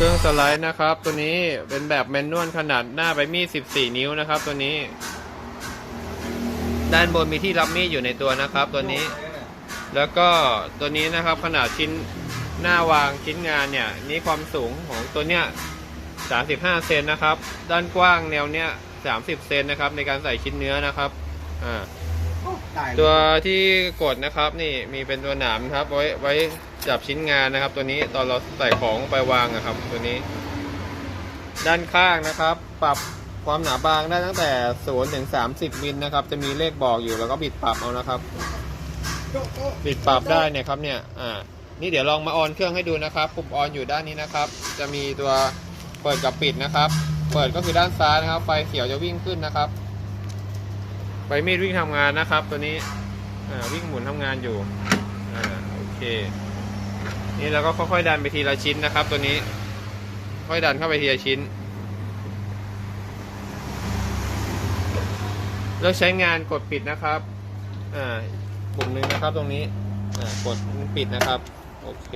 เครื่องสไลด์นะครับ ตัวนี้เป็นแบบแมนนวลขนาดหน้าใบมีด 14 นิ้วนะครับ ตัวนี้ ด้านบนมีที่รับมีดอยู่ในตัวนะครับ ตัวนี้ แล้วก็ตัวนี้นะครับขนาดชิ้นหน้าวางชิ้นงานเนี่ย นี่ความสูงของตัวเนี้ย 35 เซนนะครับ ด้านกว้างแนวเนี้ย 30 เซนนะครับ ในการใส่ชิ้นเนื้อนะครับ อ่า ตัวที่กดนะครับนี่มีเป็นตัวหนามครับ ไว้ไว้จับชิ้นงานนะครับ ตัวนี้ตอนเราใส่ของไปวางอะครับ ตัวนี้ ด้านข้างนะครับ ปรับความหนาบางได้ตั้งแต่0ถึง30มิลนะครับ จะมีเลขบอกอยู่แล้วก็บิดปรับเอานะครับ บิดปรับได้เนี่ยครับเนี่ยอ่านี่เดี๋ยวลองมาออนเครื่องให้ดูนะครับปุ่มออนอยู่ด้านนี้นะครับ จะมีตัวเปิดกับปิดนะครับ เปิดก็คือด้านซ้ายนะครับ ไฟเขียวจะวิ่งขึ้นนะครับ ไฟมีดวิ่งทำงานนะครับ ตัวนี้วิ่งหมุนทำงานอยู่อโอเค นี่เราก็ค่อยๆดันไปทีละชิ้นนะครับ ตัวนี้ ค่อยดันเข้าไปทีละชิ้นเลือกใช้งานกดปิดนะครับอ่าปุ่มหนึ่งนะครับตรงนี้อ่ากดปิดนะครับ โอเค